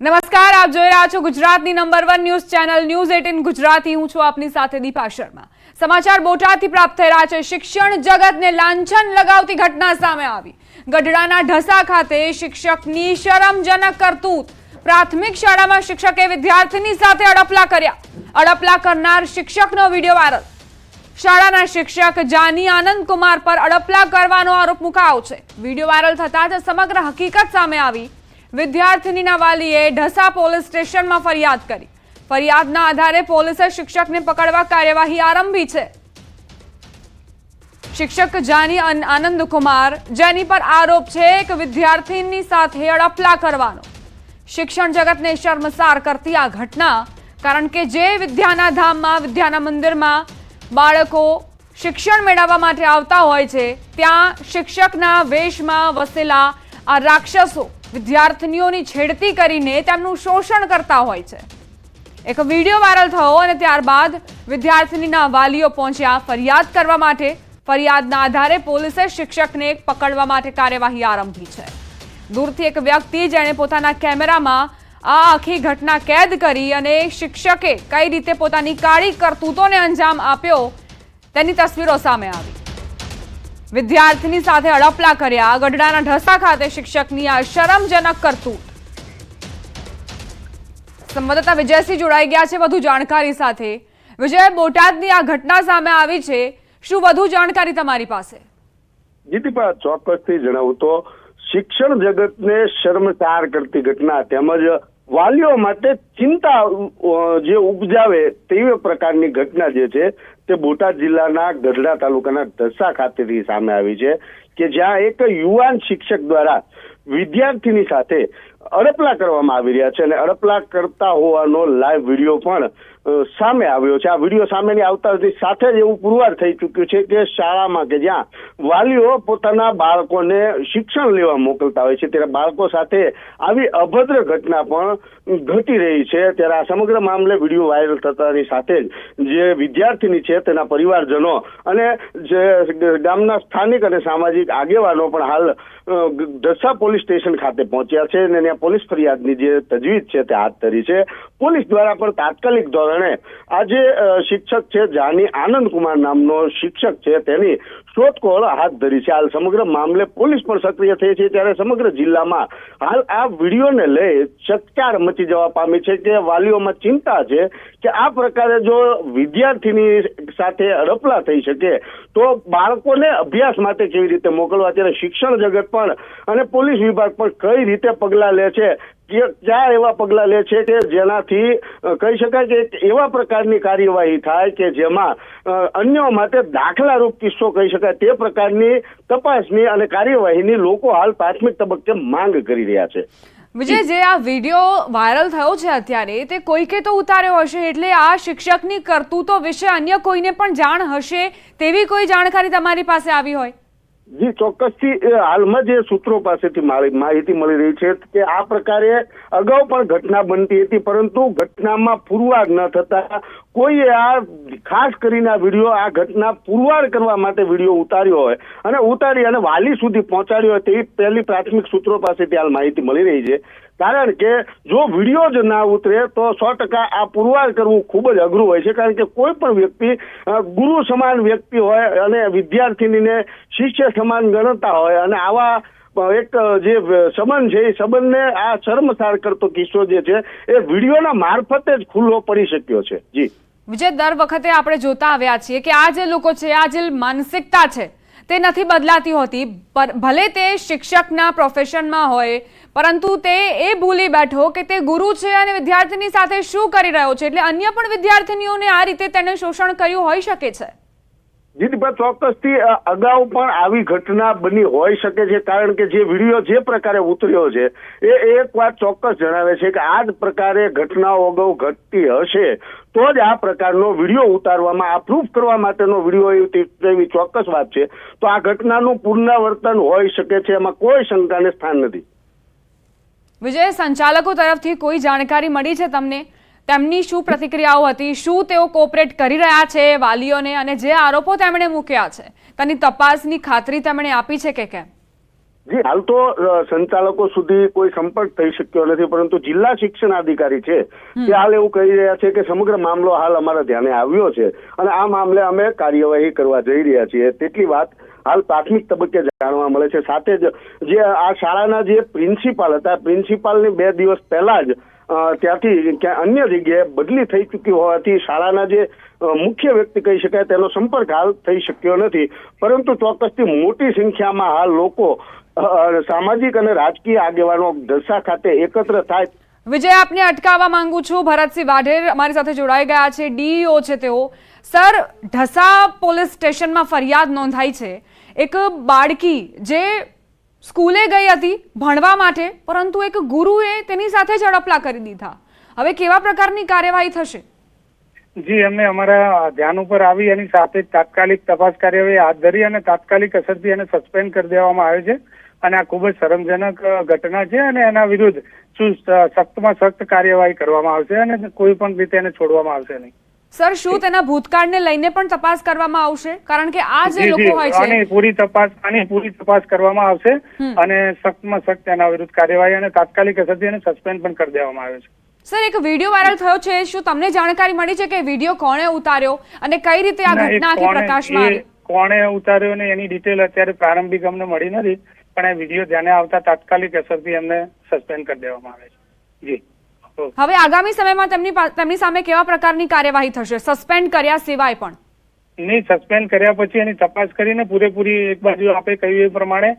નમસ્કાર, આપ જોઈ રહ્યા છો ગુજરાતની number one news channel news eighteen Gujarati. હું છું આપની સાથે દીપા શર્મા. સમાચાર બોટાદથી પ્રાપ્ત થઈ રહ્યા છે. શિક્ષણ જગતને લાંછન લગાવતી ઘટના સામે આવી. ગઢડાના ઢસા ખાતે શિક્ષકની શરમજનક કરતૂત પ્રાથમિક શાળામાં શિક્ષકે વિદ્યાર્થીની સાથે અડપલા કર્યા. અડપલા કરનાર શિક્ષકનો વીડિયો વાયરલ. શાળાના શિક્ષક જાની આનંદ કુમાર પર અડપલા કરવાનો આરોપ મુકાયો છે. વીડિયો વાયરલ થતાં જ સમગ્ર હકીકત સામે આવી. વિદ્યાર્થીનીના વાલીએ ઢસા પોલીસ સ્ટેશનમાં ફરિયાદ કરી. ફરિયાદના આધારે પોલીસે શિક્ષકને પકડવા કાર્યવાહી આરંભી છે. શિક્ષક જાની આનંદકુમાર આનંદ કુમાર જેની પર આરોપ છે કે વિદ્યાર્થીની સાથે અડપલા કરવાનો. શિક્ષણ જગતને શર્મસાર કરતી આ ઘટના, કારણ કે જે વિદ્યાના ધામમાં, વિદ્યાના મંદિરમાં બાળકો શિક્ષણ મેળવવા માટે આવતા હોય છે, ત્યાં શિક્ષકના વેશમાં વસેલા આ રાક્ષસો વિદ્યાર્થીનીઓની છેડતી કરીને તેમનું શોષણ કરતા હોય છે. એક વીડિયો વાયરલ થયો અને ત્યારબાદ વિદ્યાર્થીનીના વાલીઓ પહોંચ્યા ફરિયાદ કરવા માટે. ફરિયાદના આધારે પોલીસે શિક્ષકને પકડવા માટે કાર્યવાહી આરંભી છે. દૂરથી એક વ્યક્તિ જેણે પોતાના કેમેરામાં આ આખી ઘટના કેદ કરી અને શિક્ષકે કઈ રીતે પોતાની કાળી કરતૂતોને અંજામ આપ્યો તેની તસવીરો સામે આવી. વિદ્યાર્થીની સાથે અડપલા કર્યા. ગઢડાના ઢસા ખાતે શિક્ષકની આ શરમજનક કરતૂત. સંવાદદાતા વિજયસિંહ જોડાઈ ગયા છે વધુ જાણકારી સાથે. વિજય, બોટાદની આ ઘટના સામે આવી છે. શું વધુ જાણકારી તમારી પાસે? જીતીપા, ચોક્કસથી જણાવું તો શિક્ષણ જગતને શર્મસાર કરતી ઘટના તેમજ વાલીઓ માટે ચિંતા જે ઉપજાવે તેવી પ્રકારની ઘટના જે છે, તે બોટાદ જિલ્લાના ગઢડા તાલુકાના ઢસા ખાતેથી સામે આવી છે કે જ્યાં એક યુવાન શિક્ષક દ્વારા વિદ્યાર્થીની સાથે અડપલા કરવામાં આવી રહ્યા છે અને અડપલા કરતા હોવાનો લાઈવ વીડિયો પણ સામે આવ્યો છે. આ વીડિયો સામેની આવતા સાથે જ એવું પુરવાર થઈ ચૂક્યું છે કે શાળામાં કે જ્યાં વાલીઓ પોતાના બાળકોને શિક્ષણ લેવા મોકલતા હોય છે, ત્યારે બાળકો સાથે આવી અભદ્ર ઘટના પણ ઘટી રહી છે. ત્યારે આ સમગ્ર મામલે વીડિયો વાયરલ થતાની સાથે જ જે વિદ્યાર્થીની છે તેના પરિવારજનો અને જે ગામના સ્થાનિક અને સામાજિક આગેવાનો પણ હાલ દસા પોલીસ સ્ટેશન ખાતે પહોંચ્યા છે અને ત્યાં પોલીસ ફરિયાદની જે તજવીજ છે તે હાથ ધરી છે. પોલીસ દ્વારા પણ તાત્કાલિક ધોરણે આ જે શિક્ષક છે જાની આનંદ કુમાર નામનો શિક્ષક છે તેની શોધખોળ હાથ ધરી છે. હાલ સમગ્ર મામલે પોલીસ પણ સક્રિય થઈ છે. ત્યારે સમગ્ર જિલ્લામાં હાલ આ વિડીયોને લઈ ચકચાર મચી જવા પામી છે કે વાલીઓમાં ચિંતા છે કે આ પ્રકારે જો વિદ્યાર્થીની સાથે હડપલા થઈ શકે તો બાળકોને અભ્યાસ માટે કેવી રીતે મોકલવા? ત્યારે શિક્ષણ જગત પણ અને પોલીસ વિભાગ પણ કઈ રીતે પગલાં લે છે ક્યાં એવા પગલાં લે છે કે જેનાથી કહી શકાય કે એવા પ્રકારની કાર્યવાહી થાય કે જેમાં અન્યો માટે દાખલારૂપ કિસ્સો કહી શકાય તે પ્રકારની તપાસની અને કાર્યવાહીની લોકો હાલ પ્રાથમિક તબક્કે માંગ કરી રહ્યા છે. વિજય, જે આ વીડિયો વાયરલ થયો છે અત્યારે, તે કોઈકે તો ઉતાર્યો હશે એટલે આ શિક્ષકની કરતૂતો વિશે અન્ય કોઈને પણ જાણ હશે તેવી કોઈ જાણકારી તમારી પાસે આવી હોય? જી, ચોક્કસથી હાલમાં જે સૂત્રો પાસેથી માહિતી મળી રહી છે કે આ પ્રકારે અગાઉ પણ ઘટના બનતી હતી, પરંતુ ઘટનામાં પુરવાર ન થતા કોઈએ આ ખાસ કરીને આ વીડિયો, આ ઘટના પુરવાર કરવા માટે વીડિયો ઉતાર્યો હોય અને ઉતારી અને વાલી સુધી પહોંચાડ્યો હોય તેવી પહેલી પ્રાથમિક સૂત્રો પાસેથી હાલ માહિતી મળી રહી છે. કારણ કે જો વીડિયો જ ના ઉતરે, તો સો ટકા આ પુરવાર કરવું ખૂબ જ અઘરું હોય છે. કારણ કે કોઈ પણ વ્યક્તિ ગુરુ સમાન વ્યક્તિ હોય અને વિદ્યાર્થીનીને શિષ્ય સમાન ગણતા હોય અને આવા એક જે સંબંધ છે, એ સંબંધને આ શર્મસાર કરતો કિસ્સો જે છે, એ વિડીયોના મારફતે જ ખુલ્લો પડી શક્યો છે. જી. વિજય, દર વખતે આપણે જોતા આવ્યા છીએ કે આ જે લોકો છે, આ જે માનસિકતા છે, તે નથી બદલાતી હોતી. ભલે તે શિક્ષકના પ્રોફેશનમાં હોય, પરંતુ તે એ ભૂલી બેઠો કે તે ગુરુ છે અને વિદ્યાર્થીની સાથે શું કરી રહ્યો છે? એટલે અન્ય પણ વિદ્યાર્થીનીઓને આ રીતે તેને શોષણ કર્યું હોઈ શકે છે. જીતભાઈ ચોક્કસથી અગાઉ પણ આવી ઘટના બની હોઈ શકે છે, કારણ કે જે વીડિયો જે પ્રકારે ઉતર્યો છે, એ એક વાત ચોક્કસ જણાવે છે કે આ જ પ્રકારે ઘટનાઓ અગાઉ ઘટતી હશે, તો જ આ પ્રકારનો વીડિયો ઉતારવામાં, આ પ્રૂફ કરવા માટેનો વીડિયો એવી ચોક્કસ વાત છે. તો આ ઘટનાનું પુનરાવર્તન હોઈ શકે છે, એમાં કોઈ શંકાને સ્થાન નથી. વિજય, સંચાલકો તરફથી કોઈ જાણકારી મળી છે તમને? તેમની શું પ્રતિક્રિયાઓ હતી શું તેઓ કોઓપરેટ કરી રહ્યા છે વાલીઓને અને જે આરોપો તેમણે મૂક્યા છે તેની તપાસની ખાતરી તેમણે આપી છે કે કેમ? જી હાલ તો સંચાલકો સુધી કોઈ સંપર્ક થઈ શક્યો નથી પરંતુ જિલ્લા શિક્ષણ અધિકારી છે તે હાલ એવું કહી રહ્યા છે કે સમગ્ર મામલો હાલ અમારા ધ્યાને આવ્યો છે અને આ મામલે અમે કાર્યવાહી કરવા જઈ રહ્યા છીએ. તેટલી વાત હાલ પ્રાથમિક તબક્કે જાણવા મળે છે. સાથે જ જે આ શાળાના જે પ્રિન્સિપાલ હતા પ્રિન્સિપાલની બે દિવસ પહેલા જ ત્યાંથી ક્યાં અન્ય જગ્યાએ બદલી થઈ ચૂકી હોવાથી શાળાના જે મુખ્ય વ્યક્તિ કહી શકાય તેનો સંપર્ક હાલ થઈ શક્યો નથી. પરંતુ ચોક્કસથી મોટી સંખ્યામાં હાલ લોકો સામાજિક અને રાજકીય આગેવાનો ઢસા ખાતે એકત્ર થાય. વિજય, આપને અટકાવવા માંગુ છું. ભરતસિંહ વાઢેર અમારી સાથે જોડાઈ ગયા છે. ડીઈઓ છે તેઓ. સર ઢસા પોલીસ સ્ટેશનમાં ફરિયાદ નોંધાઈ છે. એક બાળકી જે સ્કૂલે ગઈ હતી, ભણવા માટે, પરંતુ એક ગુરુએ તેની સાથે જ અડપલા કરી દીધા. હવે કેવા પ્રકારની કાર્યવાહી થશે? જી અમે અમારા ધ્યાન ઉપર આવી એની સાથે તાત્કાલિક તપાસ કાર્યવાહી હાથ ધરી અને તાત્કાલિક અસરથી એને સસ્પેન્ડ કરી દેવામાં આવે છે. અને આ ખૂબ જ શરમજનક ઘટના છે અને એના વિરુદ્ધ સખ્તમાં સખ્ત કાર્યવાહી કરવામાં આવશે અને કોઈ પણ રીતે એને છોડવામાં આવશે નહીં. સર શું તેના ભૂતકાળને લઈને પણ તપાસ કરવામાં આવશે? કારણ કે આ જે લોકો હોય છે આની પૂરી તપાસ આની પૂરી તપાસ કરવામાં આવશે અને સખ્તમાં સખ્ત તેના વિરુદ્ધ કાર્યવાહી અને તાત્કાલિક અસરથી એને સસ્પેન્ડ પણ કરી દેવામાં આવે છે. સર એક વીડિયો વાયરલ થયો છે. શું તમને જાણકારી મળી છે કે વીડિયો કોણે ઉતાર્યો અને કઈ રીતે આ ઘટના આખી પ્રકાશમાં આવી? કોણે ઉતાર્યો ને એની ડિટેલ અત્યારે પ્રારંભિક અમને મળી નથી પણ એ વીડિયો ધ્યાને આવતા તાત્કાલિક અસરથી એમને સસ્પેન્ડ કરી દેવામાં આવે છે. જી. હવે આગામી સમયમાં તેમની તેમની સામે કેવા પ્રકારની કાર્યવાહી થશે? સસ્પેન્ડ કર્યા સિવાય પણ. નહીં સસ્પેન્ડ કર્યા પછી એની તપાસ કરીને પૂરેપૂરી એક બાજુ આપે કહ્યું એ પ્રમાણે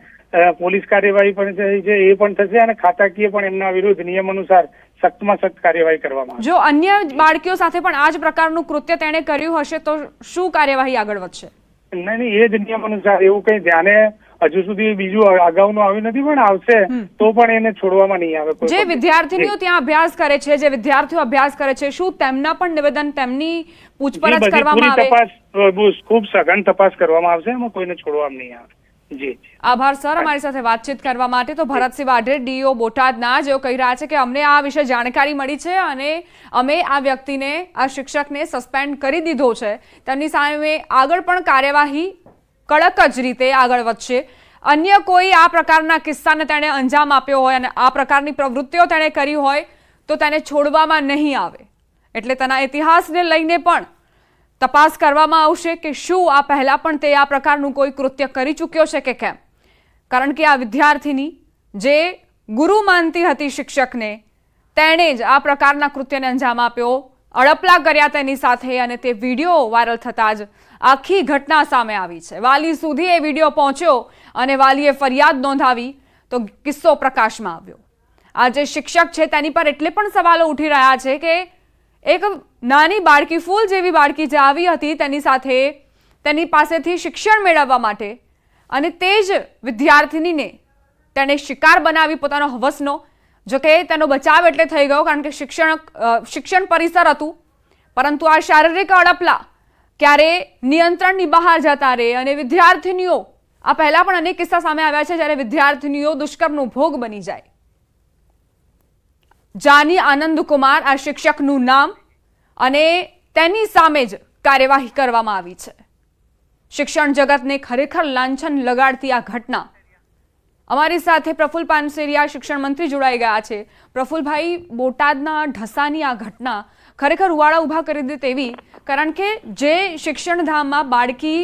પોલીસ કાર્યવાહી પણ થઈ છે એ પણ થશે અને ખાતાકીય પણ એમના વિરુદ્ધ નિયમ અનુસાર સખ્તમાં સખ્ત કાર્યવાહી કરવામાં જો અન્ય બાળકીઓ સાથે પણ આ જ પ્રકારનું કૃત્ય તેણે કર્યું હશે તો શું કાર્યવાહી આગળ વધશે? નહીં નહીં એ જ નિયમ અનુસાર એવું કઈ ધ્યાને હજુ સુધી બીજું અગાઉનું આવ્યું નથી પણ આવશે. તો પણ એને છોડવામાં નહીં આવે જે. વિદ્યાર્થીનીઓ ત્યાં અભ્યાસ કરે છે જે વિદ્યાર્થીઓ અભ્યાસ કરે છે શું તેમના પણ નિવેદન તેમની પૂછપરછ કરવામાં આવે? તપાસ ખૂબ સઘન તપાસ કરવામાં આવશે એમાં કોઈને છોડવામાં નહીં આવે. આભાર સર. અમારી સાથે વાતચીત કરવા માટે તો ભરતસિંહ વાઢેર ડીઓ બોટાદના જેઓ કહી રહ્યા છે કે અમને આ વિશે જાણકારી મળી છે અને અમે આ વ્યક્તિને આ શિક્ષકને સસ્પેન્ડ કરી દીધો છે. તેમની સામે આગળ પણ કાર્યવાહી કડક જ રીતે આગળ વધશે. અન્ય કોઈ આ પ્રકારના કિસ્સાને તેણે અંજામ આપ્યો હોય અને આ પ્રકારની પ્રવૃત્તિઓ તેણે કરી હોય તો તેને છોડવામાં નહીં આવે. એટલે તેના ઇતિહાસને લઈને પણ તપાસ કરવામાં આવશે કે શું આ પહેલાં પણ તે આ પ્રકારનું કોઈ કૃત્ય કરી ચૂક્યો છે કે કેમ. કારણ કે આ વિદ્યાર્થીની જે ગુરુ માનતી હતી શિક્ષકને, તેણે જ આ પ્રકારના કૃત્યને અંજામ આપ્યો અડપલા કર્યા તેની સાથે અને તે વીડિયો વાયરલ થતાં જ આખી ઘટના સામે આવી છે. વાલી સુધી એ વીડિયો પહોંચ્યો અને વાલીએ ફરિયાદ નોંધાવી તો કિસ્સો પ્રકાશમાં આવ્યો. આ જે શિક્ષક છે તેની પર એટલે પણ સવાલો ઉઠી રહ્યા છે કે એક નાની બાળકી, ફૂલ જેવી બાળકી જે આવી હતી તેની સાથે તેની પાસેથી શિક્ષણ મેળવવા માટે અને તે જ વિદ્યાર્થિનીને તેણે શિકાર બનાવી પોતાનો હવસનો જો કે તેનો બચાવ એટલે થઈ ગયો કારણ કે શિક્ષણ શિક્ષણ પરિસર હતું. પરંતુ આ શારીરિક અડપલા ક્યારે નિયંત્રણની બહાર જતા રહે અને વિદ્યાર્થીનીઓ, આ પહેલા પણ અનેક કિસ્સા સામે આવ્યા છે જ્યારે વિદ્યાર્થીનીઓ દુષ્કર્મનો ભોગ બની જાય. જાની આનંદકુમાર આ શિક્ષકનું નામ અને તેની સામે જ કાર્યવાહી કરવામાં આવી છે. શિક્ષણ જગતને ખરેખર લાંછન લગાડતી આ ઘટના અમારી સાથે પ્રફુલ પાનસેરિયા શિક્ષણ મંત્રી જોડાઈ ગયા છે. પ્રફુલભાઈ, બોટાદના ઢસાની આ ઘટના ખરેખર ઉવાળા ઊભા કરી દે તેવી, કારણ કે જે શિક્ષણધામમાં બાળકી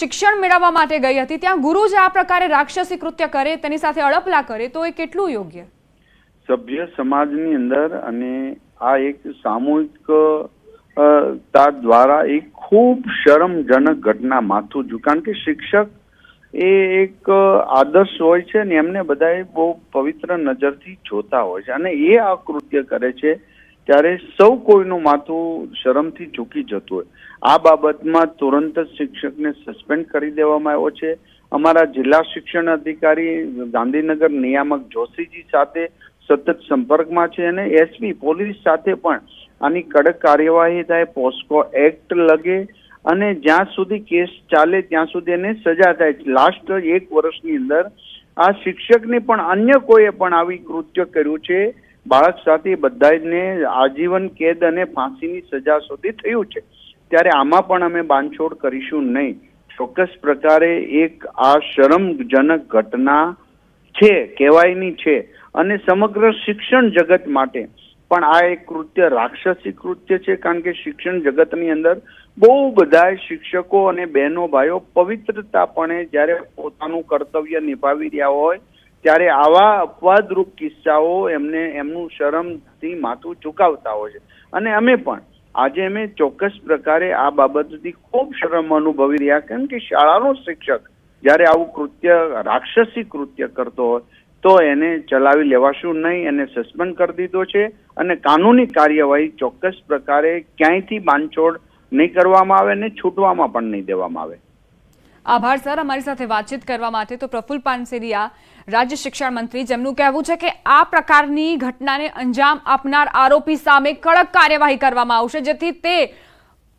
શિક્ષણ મેળવવા માટે ગઈ હતી, ત્યાં ગુરુ જ આ પ્રકારે રાક્ષસી કૃત્ય કરે, તેની સાથે અડપલા કરે, તો એ કેટલું યોગ્ય? સભ્ય સમાજની અંદર અને આ એક સામૂહિક તા દ્વારા એક ખૂબ શરમજનક ઘટના માથું છું કારણ કે શિક્ષક એ એક આદર્શ હોય છે ને એમને બધાએ બહુ પવિત્ર નજરથી જોતા હોય છે. અને એ આ કૃત્ય કરે છે ત્યારે સૌ કોઈનું માથું શરમથી ઝૂકી જતું હોય. આ બાબતમાં તુરંત જ શિક્ષકને સસ્પેન્ડ કરી દેવામાં આવ્યો છે. અમારા જિલ્લા શિક્ષણ અધિકારી ગાંધીનગર નિયામક જોશીજી સાથે સતત સંપર્કમાં છે અને એસપી પોલીસ સાથે પણ આની કડક કાર્યવાહી થાય, પોસ્કો એક્ટ લગે અને જ્યાં સુધી કેસ ચાલે ત્યાં સુધી એને સજા થાય. લાસ્ટ એક વર્ષની અંદર આ શિક્ષકને પણ અન્ય કોઈએ પણ આવી કૃત્ય કર્યું છે. બાળક સાથે બધાને આજીવન કેદ અને ફાંસીની સજા સુધી થયું છે. ત્યારે આમાં પણ અમે બાંધછોડ કરીશું નહીં. ચોક્કસ પ્રકારે એક આ શરમજનક ઘટના છે, કહેવાયની છે. અને સમગ્ર શિક્ષણ જગત માટે પણ આ એક કૃત્ય, રાક્ષસી કૃત્ય છે, કારણ કે શિક્ષણ જગતની અંદર બહુ બધા શિક્ષકો અને બહેનો ભાઈઓ પવિત્રતાપણે જ્યારે પોતાનું કર્તવ્ય નિભાવી રહ્યા હોય, ત્યારે આવા અપવાદરૂપ કિસ્સાઓ એમને એમનું શરમથી માથું ચુકાવતા હોય છે. અને અમે પણ, આજે અમે ચોક્કસ પ્રકારે આ બાબતથી ખૂબ શરમ અનુભવી રહ્યા, કેમ કે શાળાનો શિક્ષક જ્યારે આવું કૃત્ય, રાક્ષસી કૃત્ય કરતો હોય, તો એને ચલાવી લેવાશું નહીં, એને સસ્પેન્ડ કરી દીધો છે અને કાનૂની કાર્યવાહી ચોક્કસ પ્રકારે ક્યાંયથી બાંધછોડ નહીં કરવામાં આવે ને છૂટવામાં પણ નહીં દેવામાં આવે. આભાર, સર. અમારી સાથે વાતચીત કરવા માટે તો પ્રફુલ્લ પાનસેરિયા, રાજ્ય શિક્ષણ મંત્રી, જેમનું કહેવું છે કે આ પ્રકારની ઘટનાને અંજામ આપનાર આરોપી સામે કડક કાર્યવાહી કરવામાં આવશે, જેથી તે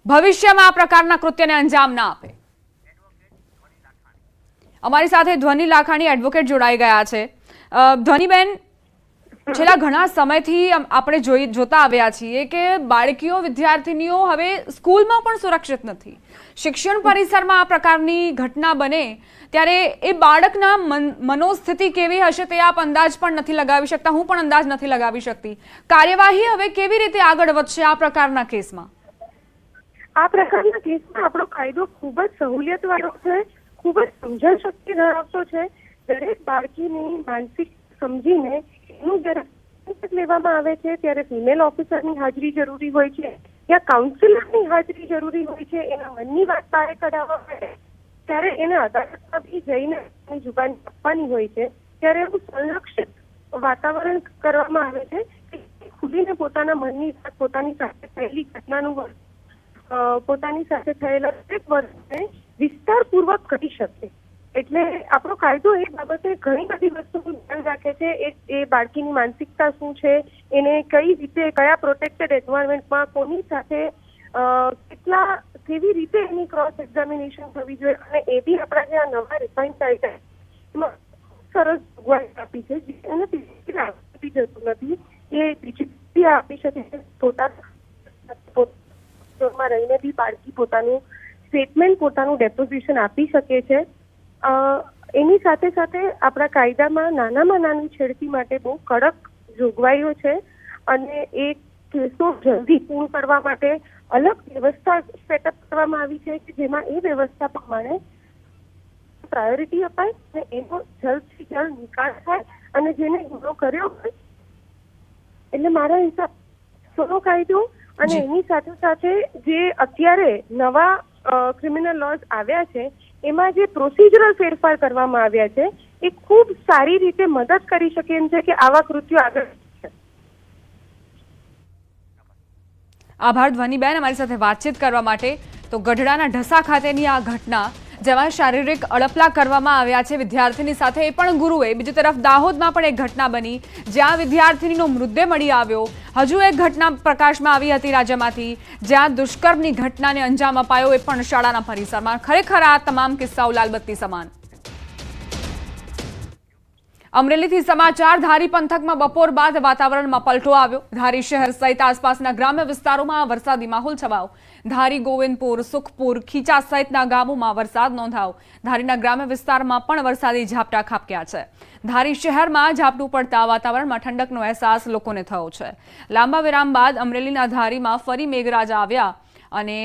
ભવિષ્યમાં આ પ્રકારના કૃત્યને અંજામ ના આપે. અમારી સાથે ધ્વનિ લાખાણી એડવોકેટ જોડાઈ ગયા છે. ધ્વનિબેન છેલ્લા ઘણા સમયથી આપણે જોઈ જોતા આવ્યા છીએ કે બાળકીઓ, વિદ્યાર્થીનીઓ હવે સ્કૂલમાં પણ સુરક્ષિત નથી. શિક્ષણ પરિસરમાં આ પ્રકારની ઘટના બને ત્યારે એ બાળકના મનોસ્થિતિ કેવી હશે તે આપ અંદાજ પણ નથી લગાવી શકતા, હું પણ અંદાજ નથી લગાવી શકતી. કાર્યવાહી હવે કેવી રીતે આગળ વધશે આ પ્રકારના કેસમાં? આ પ્રકારના કેસમાં આપણો કાયદો ખૂબ જ સહુલિયત વાળો છે, ખૂબ જ સમજણ શક્તિ ધરાવતો છે. દરેક બાળકીની માનસિક સમજીને જ્યારે લેવામાં આવે છે, ત્યારે ફિમેલ ઓફિસરની હાજરી જરૂરી હોય છે ત્યાં કાઉન્સિલરની હાજરી જરૂરી હોય છે, એના મનની વાત બહાર કઢાવવા માટે. ત્યારે એને અદાલતમાં બી જઈને જુબાન આપવાની હોય છે, ત્યારે એવું સંરક્ષિત વાતાવરણ કરવામાં આવે છે કે ખુલીને પોતાના મનની વાત, પોતાની સાથે થયેલી ઘટનાનું પોતાની સાથે થયેલા દરેક વર્ષને વિસ્તારપૂર્વક કરી શકે. એટલે આપણો કાયદો એ બાબતે ઘણી બધી વસ્તુનું ધ્યાન રાખે છે. એ એ બાળકીની માનસિકતા શું છે? એને કઈ રીતે, કયા પ્રોટેક્ટેડ એન્વાયરમેન્ટમાં કોની સાથે કેટલા, કેવી રીતે એની ક્રોસ એક્ઝામિનેશન થવી જોઈએ? અને એ બી આપણા જે આ નવા રિફાઇન કાયદા એમાં સરસ જોગવાઈ આપી છે. એને આપી જતું નથી. એ બીજી આપી શકે છે. પોતાના રહીને બી બાળકી પોતાનું સ્ટેટમેન્ટ પોતાનું ડેપોઝિશન આપી શકે છે. એની સાથે સાથે આપણા કાયદામાં નાનામાં નાની છેડતી માટે બહુ કડક જોગવાઈઓ છે અને એ કેસો જલ્દી પૂર્ણ કરવા માટે અલગ વ્યવસ્થા સેટઅપ કરવામાં આવી છે કે જેમાં એ વ્યવસ્થા પ્રમાણે પ્રાયોરિટી અપાય અને એનો જલ્દથી જલ્દ નિકાલ થાય અને જેને ગુનો કર્યો હોય એટલે મારા હિસાબ સોનો કાયદો અને એની સાથે સાથે જે અત્યારે નવા ક્રિમિનલ લોઝ આવ્યા છે એમાં જે પ્રોસિજરલ ફેરફાર કરવામાં આવ્યા છે, એ ખૂબ સારી રીતે મદદ કરી શકે એમ છે કે આવા કૃત્યો આગળ. આભાર ધ્વનિબેન, અમારી સાથે વાતચીત કરવા માટે તો ગઢડાના ઢસા ખાતેની આ ઘટના જેમાં શારીરિક અડપલા કરવામાં આવ્યા છે વિદ્યાર્થીની સાથે એ પણ ગુરુએ. બીજી તરફ દાહોદમાં પણ એક ઘટના બની, જ્યાં વિદ્યાર્થીનીનો મૃતદેહ મળી આવ્યો. હજુ એક ઘટના પ્રકાશમાં આવી હતી રાજ્યમાંથી, જ્યાં દુષ્કર્મની ઘટનાને અંજામ અપાયો એ પણ શાળાના પરિસરમાં. ખરેખર આ તમામ કિસ્સાઓ લાલબત્તી સમાન. અમરેલીથી સમાચાર ધારી પંથકમાં બપોર બાદ વાતાવરણમાં પલટો આવ્યો. ધારી શહેર સહિત આસપાસના ગ્રામ્ય વિસ્તારોમાં વરસાદી માહોલ છવાયો. ધારી ગોવિંદપુર, સુખપુર, ખીચા સહિતના ગામોમાં વરસાદ નોંધાયો. ધારીના ગ્રામ્ય વિસ્તારમાં પણ વરસાદી ઝાપટા ખાબક્યા છે. ધારી શહેરમાં ઝાપટું પડતા વાતાવરણમાં ઠંડકનો અહેસાસ લોકોને થયો છે. લાંબા વિરામ બાદ અમરેલીના ધારીમાં ફરી મેઘરાજા આવ્યા અને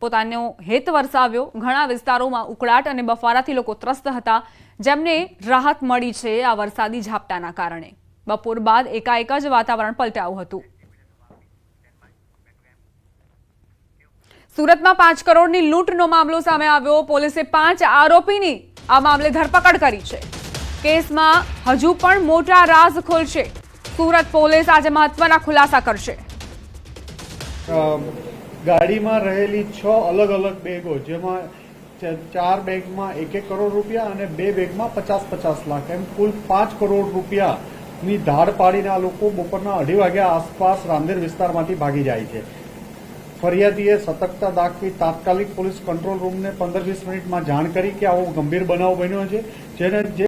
પોતાનો હેત વરસાવ્યો. ઘણા વિસ્તારોમાં ઉકળાટ અને બફારાથી લોકો ત્રસ્ત હતા. જેમને રાહત મળી છે આ વરસાદી ઝાપટાના કારણે. બપોર બાદ એકાએક જ વાતાવરણ પલટાયું હતું. સુરતમાં પાંચ કરોડની લૂંટનો મામલો સામે આવ્યો. પોલીસે પાંચ આરોપીની આ મામલે ધરપકડ કરી છે. કેસમાં હજુ પણ મોટા રાઝ ખોલશે. સુરત પોલીસ આજે મહત્વના ખુલાસા કરશે. ગાડીમાં રહેલી છ અલગ અલગ બેગો, જેમાં ચાર બેગમાં એક એક કરોડ રૂપિયા અને બે બેગમાં પચાસ પચાસ લાખ. એમ કુલ પાંચ કરોડ રૂપિયાની ધાડ પાડીને આ લોકો બપોરના અઢી વાગ્યા આસપાસ રાંદેર વિસ્તારમાંથી ભાગી જાય છે. ફરિયાદીએ સતર્કતા દાખવી તાત્કાલિક પોલીસ કંટ્રોલ રૂમને પંદર વીસ મિનિટમાં જાણ કરી કે આવો ગંભીર બનાવ બન્યો છે, જેને જે